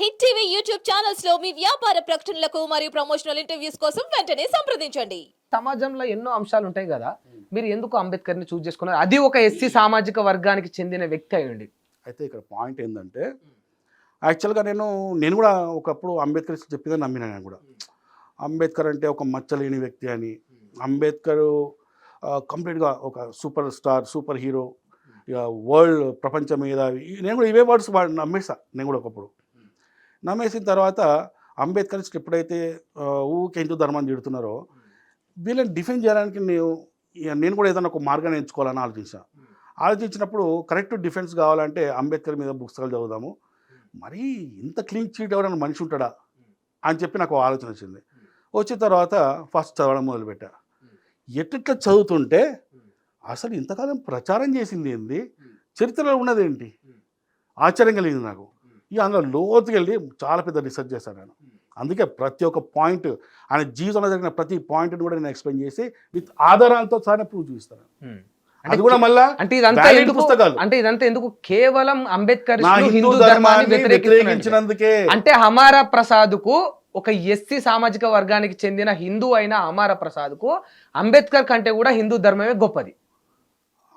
Hit TV YouTube ఛానల్స్లో మీ వ్యాపార ప్రకటనలకు మరియు ప్రమోషనల్ ఇంటర్వ్యూస్ కోసం వెంటనే సంప్రదించండి. సమాజంలో ఎన్నో అంశాలు ఉంటాయి కదా మీరు ఎందుకు అంబేద్కర్ని చూస్ చేసుకున్నారు? అది ఒక ఎస్సీ సామాజిక వర్గానికి చెందిన వ్యక్తి అయ్యండి అయితే ఇక్కడ పాయింట్ ఏంటంటే యాక్చువల్గా నేను నేను కూడా ఒకప్పుడు అంబేద్కర్ చెప్పిందని నమ్మినా నేను కూడా. అంబేద్కర్ అంటే ఒక మచ్చలేని వ్యక్తి అని. అంబేద్కర్ కంప్లీట్గా ఒక సూపర్ స్టార్ సూపర్ హీరో ఇక వరల్డ్ ప్రపంచం మీద నేను కూడా ఇవే వర్డ్స్ నమ్మేసా నేను కూడా ఒకప్పుడు. నమ్మేసిన తర్వాత అంబేద్కర్ ఎప్పుడైతే ఆ, ఊకే హిందూ ధర్మాన్ని తిడుతున్నారో వీళ్ళని డిఫెండ్ చేయడానికి నేను నేను కూడా ఏదైనా ఒక మార్గాన్ని ఎంచుకోవాలని ఆలోచించాను ఆలోచించినప్పుడు కరెక్ట్ డిఫెన్స్ కావాలంటే అంబేద్కర్ మీద పుస్తకాలు చదువుదాము. మరీ ఇంత క్లీన్ చీట్ ఎవరైనా మనిషి ఉంటాడా అని చెప్పి నాకు ఆలోచన వచ్చింది. వచ్చిన తర్వాత ఫస్ట్ చదవడం మొదలుపెట్టా. ఎట్లా చదువుతుంటే అసలు ఇంతకాలం ప్రచారం చేసింది ఏంది? చరిత్రలో ఉన్నదేంటి ఆశ్చర్యం కలిగింది నాకు. ఇక అందులో లోతుకి వెళ్ళి చాలా పెద్ద రీసెర్చ్ చేశాను నేను. అందుకే ప్రతి ఒక్క పాయింట్ ఆయన జీవితంలో జరిగిన ప్రతి పాయింట్ని కూడా నేను ఎక్స్ప్లెయిన్ చేసి విత్ ఆధారాలతో సహా ప్రూవ్ చూపిస్తాను. అది కూడా మళ్ళా అంటే ఇదంతా పుస్తకాలు. అంటే ఇదంతా ఎందుకు కేవలం అంబేద్కర్ హిందూ ధర్మాన్ని వ్యతిరేకించినందుకే. అంటే హమారా ప్రసాద్కు ఒక ఎస్సీ సామాజిక వర్గానికి చెందిన హిందూ అయిన అమారా ప్రసాద్కు అంబేద్కర్ కంటే కూడా హిందూ ధర్మమే గొప్పది.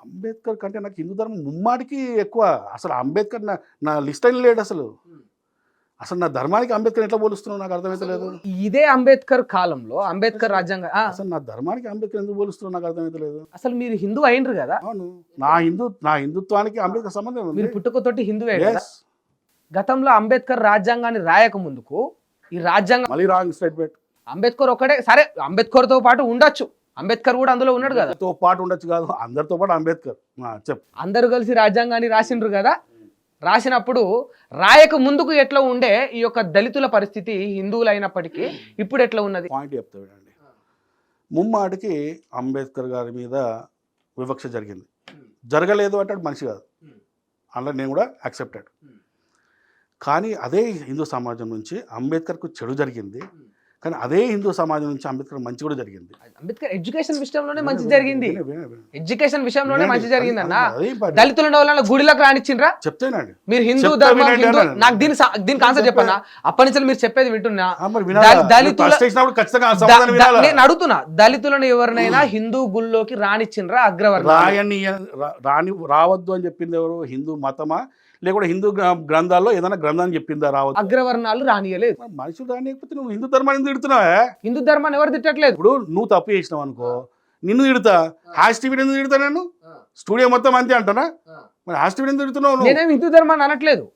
అంబేద్కర్ కంటే నాకు హిందూ ధర్మం ముమ్మాటికి ఎక్కువ. అసలు అంబేద్కర్ నా నా లిస్ట్ అయిన లేడు అసలు. అసలు నా ధర్మానికి అంబేద్కర్ ఎట్లా పోలుస్తున్నావు నాకు అర్థమైతలేదు ఇదే అంబేద్కర్ కాలంలో అంబేద్కర్ రాజ్యాంగ అసలు నా ధర్మానికి అంబేద్కర్ ఎందుకు పోలుస్తున్నావు నాకు అర్థమైతలేదు అసలు మీరు హిందూ అయినరు కదా? అవును. నా హిందూ నా హిందుత్వానికి అంబేద్కర్ సంబంధం ఉంది. మీరు పుట్టుకతోటి హిందువే కదా? Yes. గతంలో అంబేద్కర్ రాజ్యాంగాన్ని రాయక ముందుకు ఈ రాజ్యాంగం మళ్ళీ రాంగ్ స్టేట్మెంట్. అంబేద్కర్ ఒకటే సరే అంబేద్కర్తో పాటు ఉండొచ్చు. అంబేద్కర్ కూడా అందులో ఉన్నాడు కదా. తో పాటు ఉండొచ్చు కాదు. అందరితో పాటు అంబేద్కర్. చెప్పు. అందరూ కలిసి రాజ్యాంగాన్ని రాసిండ్రు కదా. రాసినప్పుడు రాయక ముందుకు ఎట్లా ఉండే ఈ యొక్క దళితుల పరిస్థితి హిందువులు అయినప్పటికీ ఇప్పుడు ఎట్లా ఉన్నది? పాయింట్ చెప్తా వినండి. ముమ్మాటికి అంబేద్కర్ గారి మీద వివక్ష జరిగింది. జరగలేదు అంటే వాడు మనిషి కాదు. అందులో నేను కూడా యాక్సెప్టెడ్. కానీ అదే హిందూ సమాజం నుంచి అంబేద్కర్కు చెడు జరిగింది. కానీ అదే హిందూ సమాజం నుంచి అంబేద్కర్ మంచి కూడా జరిగింది. అంబేద్కర్ ఎడ్యుకేషన్ విషయంలోనే మంచి జరిగింది. ఎడ్యుకేషన్ విషయంలోనే మంచి జరిగింది అన్న. దళితుల వల్ల గుడిలోకి రానిచ్చిండ్రా? చెప్తేనండి. మీరు హిందూ ధర్మం. నాకు దీని దీనికి ఆన్సర్ చెప్పన్నా అప్పటి నుంచి మీరు చెప్పేది వింటున్నా. దళితుల-? నేను అడుగుతున్నా దళితులను ఎవరినైనా హిందూ గుళ్ళోకి రానిచ్చిండ్రా అగ్రవర్ణ రాయని రాని రావద్దు అని చెప్పింది ఎవరు? హిందూ మతమా? లేకుంటే హిందూ గ్ర- గ్రంథాల్లో ఏదైనా గ్రంథాన్ని చెప్పిందా రావద్దు? అగ్రవర్ణాలు రానియలేదు. మనుషులు రానియకపోతే నువ్వు హిందూ ధర్మాన్ని తిడుతున్నావే? హిందూ ధర్మాన్ని ఎవరు తిట్టట్లేదు. ఇప్పుడు నువ్వు తప్పు చేసినావు అనుకో నిన్ను తిడతా? హ్యాష్ టీవీ ఎందుకు తిడతా నేను స్టూడియో మొత్తం అంతే అంటానా? మరి హ్యాష్ టీవీ ఎందుకు తిడుతున్నావు నేనేం హిందూ ధర్మాన్ని అనట్లేదు.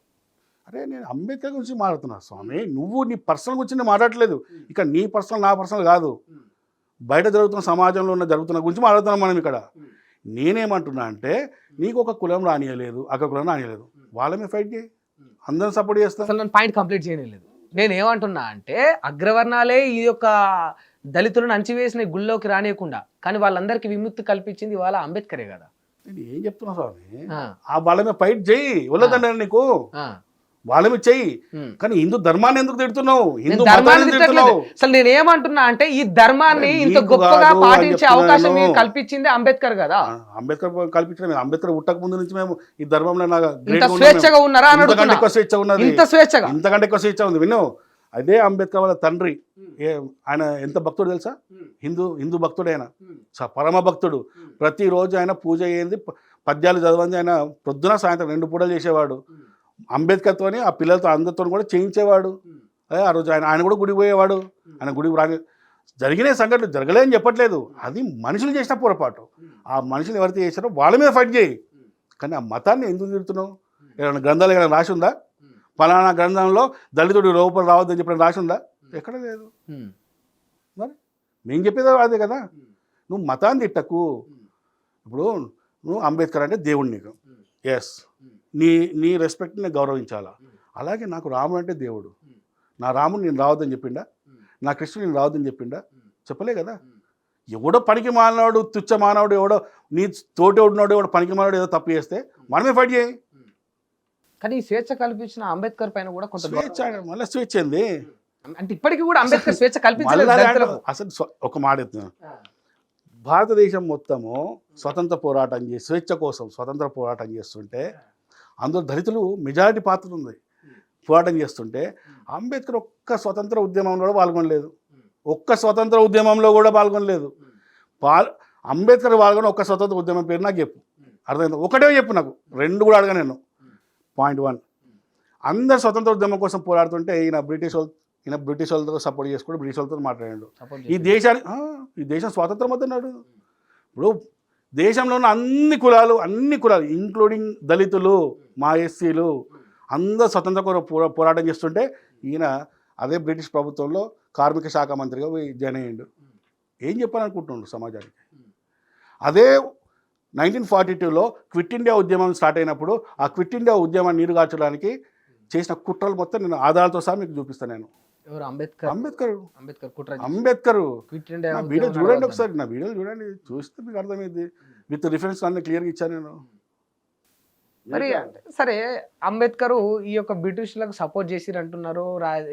అరే నేను అంబేద్కర్ గురించి మాట్లాడుతున్నా స్వామి. నువ్వు నీ పర్సనల్ గురించి నేను మాట్లాడట్లేదు. ఇక నీ పర్సనల్ నా పర్సనల్ కాదు. బయట జరుగుతున్న సమాజంలో ఉన్న జరుగుతున్న గురించి మాట్లాడుతున్నాం మనం ఇక్కడ. నేనేమంటున్నా అంటే నీకు ఒక కులం రానియలేదు ఒక కులం రానియలేదు. వాళ్ళ మీద ఫైట్ చేయి. అందరం సపోర్ట్ చేస్తాం. అసలు నేను పాయింట్ కంప్లీట్ చేయలేదు నేను ఏమంటున్నా అంటే అగ్రవర్ణాలే ఈ యొక్క దళితులను అంచివేసిన గుళ్ళోకి రానియకుండా కానీ వాళ్ళందరికీ విముక్తి కల్పించింది వాళ్ళ అంబేద్కరే కదా. నేను ఏం చెప్తున్నా స్వామి? ఆ, ఆ వాళ్ళ మీద ఫైట్ చేయి. వల్లదండి నీకు. ఆ, వాళ్ళ మీద చెయ్యి. కానీ హిందూ ధర్మాన్ని ఎందుకు తిడుతున్నావు? నేను హిందూ ధర్మాన్ని తిడుతున్నావు? అసలు నేను ఏమంటున్నా అంటే ఈ ధర్మాన్ని ఇంత గొప్పగా పాటించే అవకాశం కల్పించింది అంబేద్కర్ కదా? అంబేద్కర్ కల్పించడం అంబేద్కర్ పుట్టక ముందు నుంచి మేము ఈ ధర్మంలో స్వేచ్ఛగా ఉన్నారా. ఇంతకంటే ఎక్కువ స్వేచ్ఛ ఉన్నది. ఇంత స్వేచ్ఛగా? ఇంతకంటే ఎక్కువ స్వేచ్ఛ ఉంది. విను అదే అంబేద్కర్ వాళ్ళ తండ్రి. ఏ ఆయన ఎంత భక్తుడు తెలుసా? హిందూ హిందూ భక్తుడు ఆయన స- పరమ భక్తుడు. ప్రతిరోజు ఆయన పూజ అయ్యింది పద్యాలు చదవంది. ఆయన పొద్దున సాయంత్రం రెండు పూటలు చేసేవాడు. అంబేద్కర్తోని ఆ పిల్లలతో అందరితో కూడా చేయించేవాడు. అదే ఆ రోజు ఆయన ఆయన కూడా గుడికి పోయేవాడు. ఆయన గుడికి రాని జరిగిన సంఘటనలు జరగలేదని చెప్పట్లేదు. అది మనుషులు చేసిన పొరపాటు. ఆ మనుషులు ఎవరైతే చేశారో వాళ్ళ మీద ఫైట్ చేయి. కానీ ఆ మతాన్ని ఎందుకు తిడుతున్నావు? ఏమైనా గ్రంథాలు ఏమైనా రాసి ఉందా? ఫలానా గ్రంథంలో దళితుడు లోపల రావద్దని చెప్పిన రాసి ఉందా? ఎక్కడ లేదు. మరి నేను చెప్పేది అదే కదా. నువ్వు మతాన్ని తిట్టకు. ఇప్పుడు నువ్వు అంబేద్కర్ అంటే దేవుడు నీకు. ఎస్ నీ నీ రెస్పెక్ట్ నేను గౌరవించాలా అలాగే నాకు రాముడు అంటే దేవుడు. నా రాముడు నేను రావద్దని చెప్పిండా? నా కృష్ణుడు నేను రావద్దని చెప్పిండా? చెప్పలే కదా? ఎవడో పనికి మానవాడు తుచ్చ మానవుడు ఎవడో నీ తోటి ఉన్నాడు ఎవడో పనికి మానవుడు ఏదో తప్పు చేస్తే మనమే ఫైట్ చేయి. కానీ స్వేచ్ఛ కల్పించిన అంబేద్కర్ పైన కూడా కొంత స్వేచ్ఛ మళ్ళీ స్వేచ్ఛ ఏంది? అంటే ఇప్పటికీ కూడా అంబేద్కర్ స్వేచ్ఛ కల్పించలేదు అసలు ఒక మాట ఎత్తున్నా భారతదేశం మొత్తము స్వతంత్ర పోరాటం చేసి స్వేచ్ఛ కోసం స్వతంత్ర పోరాటం చేస్తుంటే అందులో దళితులు మెజారిటీ పాత్ర ఉంది పోరాటం చేస్తుంటే అంబేద్కర్ ఒక్క స్వతంత్ర ఉద్యమంలో కూడా పాల్గొనలేదు. ఒక్క స్వతంత్ర ఉద్యమంలో కూడా పాల్గొనలేదు. పాల్ అంబేద్కర్ పాల్గొని ఒక్క స్వతంత్ర ఉద్యమం పేరు నాకు చెప్పు. అర్థమైంది? ఒకటే చెప్పు నాకు. రెండు కూడా అడగా నేను. Point one. అందరు స్వతంత్ర ఉద్యమం కోసం పోరాడుతుంటే ఈయన బ్రిటిష్ వాళ్ళు ఈయన బ్రిటిష్ వాళ్ళతో సపోర్ట్ చేసుకుంటూ బ్రిటిష్ వాళ్ళతో మాట్లాడాడు. ఈ దేశాన్ని ఈ దేశం స్వాతంత్రం వద్దన్నాడు. ఇప్పుడు దేశంలో ఉన్న అన్ని కులాలు అన్ని కులాలు ఇంక్లూడింగ్ దళితులు మా ఎస్సీలు అందరూ స్వతంత్ర కొర పోరాటం చేస్తుంటే ఈయన అదే బ్రిటిష్ ప్రభుత్వంలో కార్మిక శాఖ మంత్రిగా పోయి జాయిన్ అయ్యిండు. ఏం చెప్పాలనుకుంటున్నాడు సమాజానికి? అదే నైన్టీన్ ఫార్టీ టూలో క్విట్ ఇండియా ఉద్యమం స్టార్ట్ అయినప్పుడు ఆ క్విట్ ఇండియా ఉద్యమాన్ని నీరుగార్చడానికి చేసిన కుట్రలు మొత్తం నేను ఆధారాలతో సహా మీకు చూపిస్తాను నేను. ఎవరు? అంబేద్కర్? అంబేద్కర్. అంబేద్కర్ కుట్ర అంబేద్కర్. క్విట్ ఇండియా నా వీడియో చూడండి ఒకసారి నా వీడియో చూడండి చూస్తే మీకు అర్థమైంది. విత్ రిఫరెన్స్ అన్ని క్లియర్గా ఇచ్చాను నేను. మరి సరే అంబేద్కర్ ఈ యొక్క బ్రిటిష్లకు సపోర్ట్ చేసిరు అంటున్నారు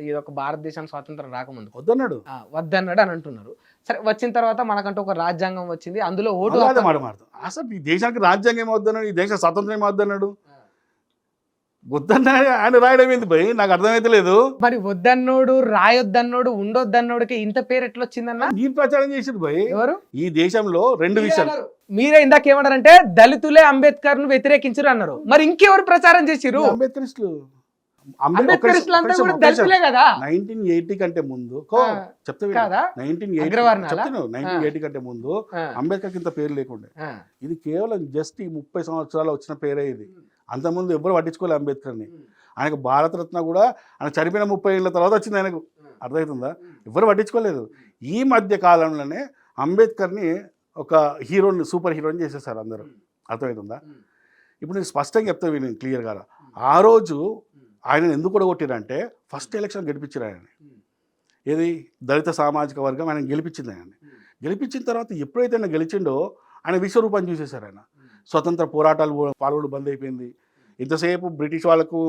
ఈ యొక్క భారతదేశానికి స్వాతంత్రం రాకముందు. వద్దన్నాడు. వద్దన్నాడు అని అంటున్నారు. సరే వచ్చిన తర్వాత మనకంటూ ఒక రాజ్యాంగం వచ్చింది అందులో ఓటు మాట అసలు ఈ దేశానికి రాజ్యాంగం ఏమవుద్దన్నాడు? ఈ దేశ స్వతంత్రం ఏమవుద్దన్నాడు? వద్దన్నా ఆయన రాయడం ఏంది నాకు అర్థమైతే లేదు. మరి వద్దన్నోడు రాయొద్దన్నోడు ఉండొద్దన్నోడికి ఇంత పేరు ఎట్లా వచ్చిందన్న నేను ప్రచారం చేసింది భయ్. ఎవరు? ఈ దేశంలో రెండు విషయాలు. మీరే ఇందాక ఏమన్నారంటే దళితులే అంబేద్కర్ను వ్యతిరేకించరు అన్నారు. మరి ఇంకెవరు ప్రచారం చేసిరు? అంబేద్కరిస్టులు. కదా? నైన్టీన్ ఎయిటీ కంటే ముందు కాదా? కంటే ముందు ఆ, అంబేద్కర్కి ఇంత పేరు లేకుండే. ఇది కేవలం జస్ట్ ఈ ముప్పై సంవత్సరాలు వచ్చిన పేరే ఇది. అంతకుముందు ఎవ్వరు పట్టించుకోలేదు అంబేద్కర్ని. ఆయనకు భారతరత్న కూడా ఆయన చనిపోయిన ముప్పై ఏళ్ళ తర్వాత వచ్చింది ఆయనకు. అర్థమవుతుందా? ఎవ్వరు పట్టించుకోలేదు. ఈ మధ్య కాలంలోనే అంబేద్కర్ని ఒక హీరోని సూపర్ హీరోని చేసేసారు అందరూ. అర్థమవుతుందా? ఇప్పుడు నేను స్పష్టంగా చెప్తా విని క్లియర్గా ఆ రోజు ఆయన ఎందుకు కూడా కొట్టిరంటే ఫస్ట్ ఎలక్షన్ గెలిపించారు ఆయన ఏది? దళిత సామాజిక వర్గం ఆయన గెలిపించింది ఆయన గెలిపించిన తర్వాత ఎప్పుడైతే ఆయన గెలిచిండో ఆయన విశ్వరూపాన్ని చూసేశారు ఆయన. స్వతంత్ర పోరాటాలు కూడా పాల్గొనడం బంద్ అయిపోయింది. ఇంతసేపు బ్రిటిష్ వాళ్ళకు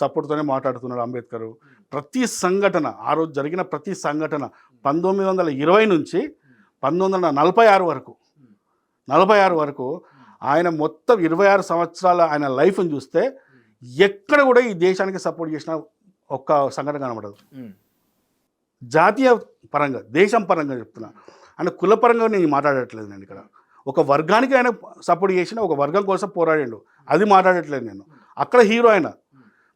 సపోర్ట్తోనే మాట్లాడుతున్నాడు అంబేద్కర్. ప్రతి సంఘటన ఆ రోజు జరిగిన ప్రతి సంఘటన పంతొమ్మిది వందల ఇరవై నుంచి పంతొమ్మిది వందల నలభై ఆరు వరకు నలభై ఆరు వరకు ఆయన మొత్తం ఇరవై ఆరు సంవత్సరాల ఆయన లైఫ్ని చూస్తే ఎక్కడ కూడా ఈ దేశానికి సపోర్ట్ చేసిన ఒక్క సంఘటన కనబడదు. జాతీయ పరంగా దేశం పరంగా చెప్తున్నా. ఆయన కుల పరంగా నేను మాట్లాడట్లేదు నేను ఇక్కడ. ఒక వర్గానికి ఆయన సపోర్ట్ చేసిన ఒక వర్గం కోసం పోరాడిండు. అది మాట్లాడట్లేదు నేను. అక్కడ హీరో ఆయన.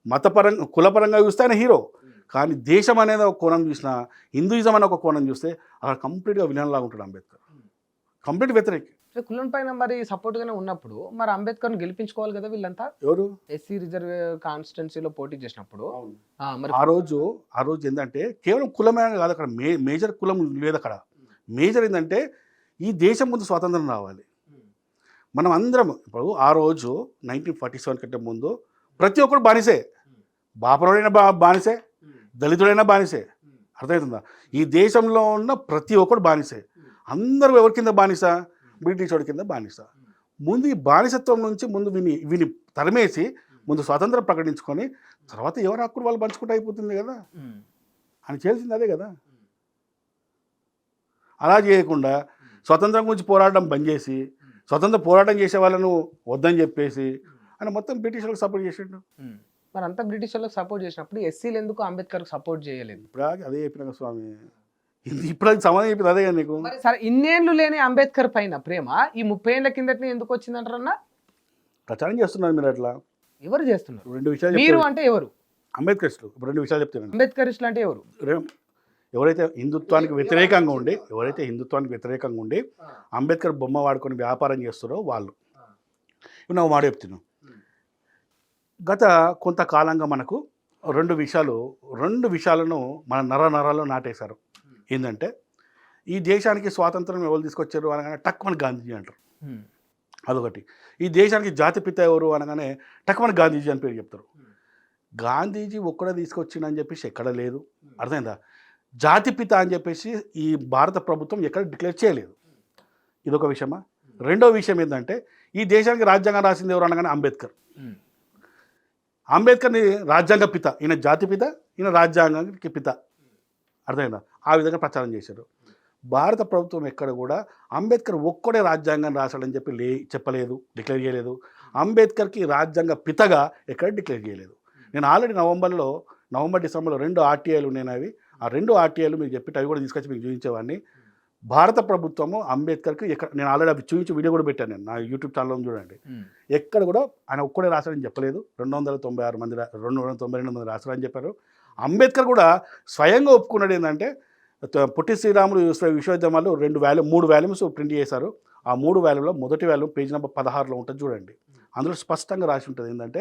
మతపరంగా కులపరంగా చూస్తే ఆయన హీరో. కానీ దేశం అనేది ఒక కోణం చూసినా హిందూయిజం అనే ఒక కోణం చూస్తే అక్కడ కంప్లీట్గా విలన్ లాగా ఉంటాడు అంబేద్కర్. కంప్లీట్ వ్యతిరేకి. కులం పైన మరి సపోర్ట్ గానే ఉన్నప్పుడు మరి అంబేద్కర్ను గెలిపించుకోవాలి కదా వీళ్ళంతా? ఎవరు? ఎస్సీ రిజర్వ్ కాన్స్టిట్యున్సీలో పోటీ చేసినప్పుడు. ఆ, మరి ఆ రోజు ఆ రోజు ఏంటంటే కేవలం కులమే కాదు అక్కడ మే మేజర్ కులం లేదు అక్కడ. మేజర్ ఏంటంటే ఈ దేశం ముందు స్వాతంత్రం రావాలి. మనం అందరం ఇప్పుడు ఆ రోజు నైన్టీన్ ఫార్టీ సెవెన్ కంటే ముందు ప్రతి ఒక్కరు బానిసే. బాపరుడైనా బా బానిసే. దళితుడైనా బానిసే. అర్థమవుతుందా ఈ దేశంలో ఉన్న ప్రతి ఒక్కరు బానిసే. అందరూ ఎవరి కింద బానిస? బ్రిటిష్ వాడి కింద బానిస. ముందు ఈ బానిసత్వం నుంచి ముందు విని విని తరిమేసి ముందు స్వాతంత్రం ప్రకటించుకొని తర్వాత ఎవరి హక్కులు వాళ్ళు పంచుకుంటే అయిపోతుంది కదా? అని చేసింది అదే కదా? అలా చేయకుండా స్వతంత్రం గురించి పోరాటం బంద్ చేసి స్వతంత్ర పోరాటం చేసే వాళ్ళను వద్దని చెప్పేసి ఆయన మొత్తం బ్రిటిష్ వాళ్ళకి సపోర్ట్ చేసిండు. మరి అంతా బ్రిటిష్ వాళ్ళకి సపోర్ట్ చేసినప్పుడు ఎస్సీలు ఎందుకు అంబేద్కర్ సపోర్ట్ చేయలేదు? ఇప్పుడు అదే చెప్పిన కదా స్వామి. ఇప్పుడు అది సమాధానం చెప్పింది అదే కదా నీకు? మరి సరే ఇన్నేళ్ళు లేని అంబేద్కర్ పైన ప్రేమ ఈ ముప్పై ఏళ్ళ కిందటి ఎందుకు వచ్చిందంటారన్నా? ప్రచారం చేస్తున్నారు మీరు అట్లా. ఎవరు చేస్తున్నారు? రెండు విషయాలు మీరు అంటే ఎవరు? అంబేద్కరిస్టులు. ఇప్పుడు రెండు విషయాలు చెప్తాను అంబేద్కరిస్టులు అంటే ఎవరు? రే- ఎవరైతే హిందుత్వానికి వ్యతిరేకంగా ఉండి ఎవరైతే హిందుత్వానికి వ్యతిరేకంగా ఉండి అంబేద్కర్ బొమ్మ వాడుకొని వ్యాపారం చేస్తారో వాళ్ళు. ఇప్పుడు నా మాట చెప్తున్నాను గత కొంతకాలంగా మనకు రెండు విషయాలు రెండు విషయాలను మన నర నరాల్లో నాటేశారు. ఏంటంటే ఈ దేశానికి స్వాతంత్రం ఎవరు తీసుకొచ్చారు అనగానే టక్మన్ గాంధీజీ అంటారు. అదొకటి. ఈ దేశానికి జాతిపిత ఎవరు అనగానే టక్మన్ గాంధీజీ అని పేరు చెప్తారు. గాంధీజీ ఒక్కడే తీసుకొచ్చిండని చెప్పేసి ఎక్కడ లేదు. అర్థమైందా? జాతిపిత అని చెప్పేసి ఈ భారత ప్రభుత్వం ఎక్కడ డిక్లేర్ చేయలేదు. ఇదొక విషయమా? రెండో విషయం ఏంటంటే ఈ దేశానికి రాజ్యాంగం రాసింది ఎవరు అనగానే అంబేద్కర్. అంబేద్కర్ని రాజ్యాంగ పిత ఈయన జాతి పిత ఈయన రాజ్యాంగానికి పిత. అర్థమైందా? ఆ విధంగా ప్రచారం చేశారు. భారత ప్రభుత్వం ఎక్కడ కూడా అంబేద్కర్ ఒక్కడే రాజ్యాంగం రాశాడని చెప్పి లే చెప్పలేదు డిక్లేర్ చేయలేదు. అంబేద్కర్కి రాజ్యాంగ పితగా ఎక్కడ డిక్లేర్ చేయలేదు. నేను ఆల్రెడీ నవంబర్లో నవంబర్ డిసెంబర్లో రెండు ఆర్టీఐలు ఉన్నాయి అవి. ఆ రెండు ఆర్టీఐలు మీకు చెప్పి అవి కూడా తీసుకొచ్చి మీకు చూపించేవాడిని. భారత ప్రభుత్వము అంబేద్కర్కి ఎక్కడ నేను ఆల్రెడీ అవి చూపించి వీడియో కూడా పెట్టాను నేను నా యూట్యూబ్ ఛానల్లో చూడండి. ఎక్కడ కూడా ఆయన ఒక్కడే రాశారని చెప్పలేదు. రెండు వందల తొంభై ఆరు మంది రెండు వందల తొంభై రెండు మంది రాశారని చెప్పారు. అంబేద్కర్ కూడా స్వయంగా ఒప్పుకున్నాడు ఏంటంటే పొట్టి శ్రీరాములు విశ్వ విశ్వవిద్యాలయాలు రెండు వాల్యూ మూడు వాల్యూమ్స్ ప్రింట్ చేశారు. ఆ మూడు వాల్యూలో మొదటి వాల్యూమ్ పేజ్ నెంబర్ పదహారులో ఉంటుంది చూడండి. అందులో స్పష్టంగా రాసి ఉంటుంది ఏంటంటే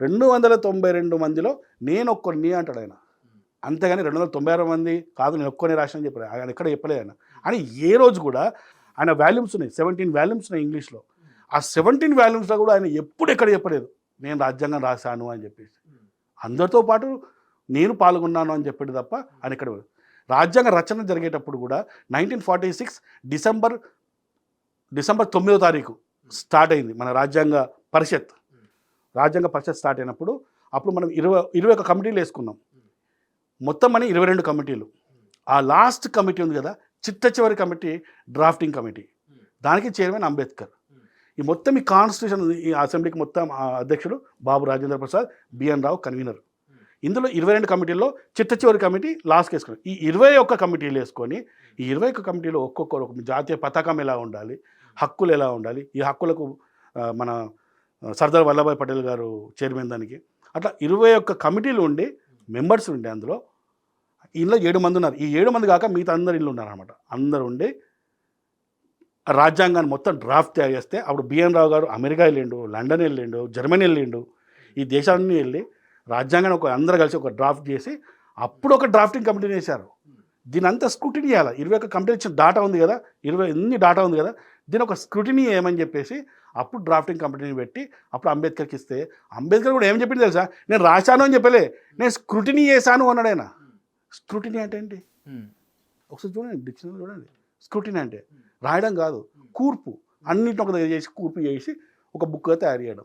రెండు వందల తొంభై రెండు మందిలో నేను ఒక్కరిని అంటాడు ఆయన. అంతేగాని రెండు వందల తొంభై ఆరు మంది కాదు నేను ఒక్కనే రాసిన చెప్పాడు ఆయన ఎక్కడ చెప్పలేదు ఆయన. అని ఏ రోజు కూడా ఆయన వాల్యూమ్స్ ఉన్నాయి సెవెంటీన్ వాల్యూమ్స్ ఉన్నాయి ఇంగ్లీష్లో. ఆ సెవెంటీన్ వాల్యూమ్స్లో కూడా ఆయన ఎప్పుడు ఎక్కడ చెప్పలేదు నేను రాజ్యాంగం రాశాను అని చెప్పేసి. అందరితో పాటు నేను పాల్గొన్నాను అని చెప్పాడు తప్ప ఆయన ఇక్కడ రాజ్యాంగ రచన జరిగేటప్పుడు కూడా nineteen forty six December December తొమ్మిదో తారీఖు స్టార్ట్ అయింది మన రాజ్యాంగ పరిషత్. రాజ్యాంగ పరిషత్ స్టార్ట్ అయినప్పుడు అప్పుడు మనం ఇరవై ఇరవై ఒక కమిటీలు వేసుకున్నాం. మొత్తం అని ఇరవై రెండు కమిటీలు. ఆ లాస్ట్ కమిటీ ఉంది కదా చిట్ట చివరి కమిటీ డ్రాఫ్టింగ్ కమిటీ. దానికి చైర్మన్ అంబేద్కర్. ఈ మొత్తం ఈ కాన్స్టిట్యూషన్ ఈ అసెంబ్లీకి మొత్తం అధ్యక్షుడు బాబు రాజేంద్ర ప్రసాద్ బిఎన్ రావు కన్వీనర్. ఇందులో ఇరవై రెండు కమిటీల్లో చిట్ట చివరి కమిటీ లాస్ట్కి వేసుకుని ఈ ఇరవై ఒక్క కమిటీలు వేసుకొని ఈ ఇరవై ఒక్క కమిటీలో ఒక్కొక్కరు ఒక జాతీయ పతాకం ఎలా ఉండాలి హక్కులు ఎలా ఉండాలి ఈ హక్కులకు మన సర్దార్ వల్లభాయ్ పటేల్ గారు చైర్మన్ దానికి. అట్లా ఇరవై ఒక్క కమిటీలు ఉండి మెంబర్స్ ఉండే అందులో. ఇందులో ఏడు మంది ఉన్నారు. ఈ ఏడు మంది కాక మిగతా అందరు ఇల్లు ఉన్నారు అనమాట అందరు ఉండి రాజ్యాంగాన్ని మొత్తం డ్రాఫ్ట్ చేస్తే అప్పుడు బిఎన్ రావు గారు అమెరికా వెళ్ళిండు లండన్ వెళ్ళిండు జర్మనీ వెళ్ళిండు. ఈ దేశాలన్నీ వెళ్ళి రాజ్యాంగాన్ని ఒక అందరు కలిసి ఒక డ్రాఫ్ట్ చేసి అప్పుడు ఒక డ్రాఫ్టింగ్ కమిటీ వేశారు దీని అంతా స్క్రూటినీ చేయాలి. ఇరవై ఒక కమిటీ ఇచ్చిన డాటా ఉంది కదా. ఇరవై ఎన్ని డాటా ఉంది కదా. దీని ఒక స్క్రూటినీ ఏమని చెప్పేసి అప్పుడు డ్రాఫ్టింగ్ కంపెనీని పెట్టి అప్పుడు అంబేద్కర్కి ఇస్తే అంబేద్కర్ కూడా ఏం చెప్పింది తెలుసా? నేను రాశాను అని చెప్పలే. నేను స్క్రూటినీ చేశాను అన్నాడు ఆయన. స్క్రూటినీ అంటే ఏంటి? ఒకసారి చూడండి డిక్షనరీ చూడండి. స్క్రూటినీ అంటే రాయడం కాదు కూర్పు. అన్నిటిని ఒక దగ్గర చేసి కూర్పు చేసి ఒక బుక్గా తయారు చేయడం.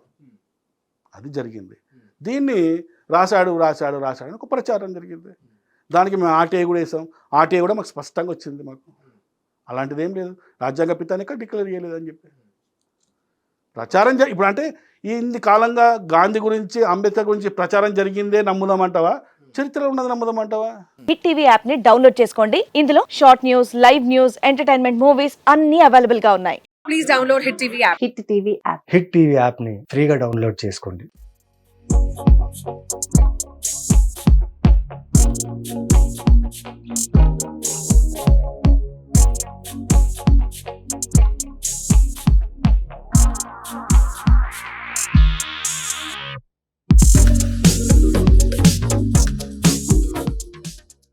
అది జరిగింది. దీన్ని రాశాడు రాశాడు రాశాడు అని ఒక ప్రచారం జరిగింది. దానికి మేము ఆర్టీఐ కూడా వేసాం. ఆర్టీఐ కూడా మాకు స్పష్టంగా వచ్చింది మాకు. అలాంటిది ఏం లేదు. రాజ్యాంగ పితాని ఇక్కడ డిక్లేర్ చేయలేదు అని చెప్పి. ప్రచారం ఇప్పుడు అంటే ఇన్ని కాలంగా గాంధీ గురించి అంబేద్కర్ గురించి ప్రచారం జరిగిందే నమ్ముదామంటావా? చరిత్ర ఉన్నది నమ్ముదామంటావా? హిట్ టీవీ యాప్ని డౌన్లోడ్ చేసుకోండి. ఇందులో short news live news entertainment movies అన్ని అవైలబుల్గా ఉన్నాయి. Please download hit TV app. Hit TV app. Hit TV యాప్ని ఫ్రీగా డౌన్లోడ్ చేసుకోండి.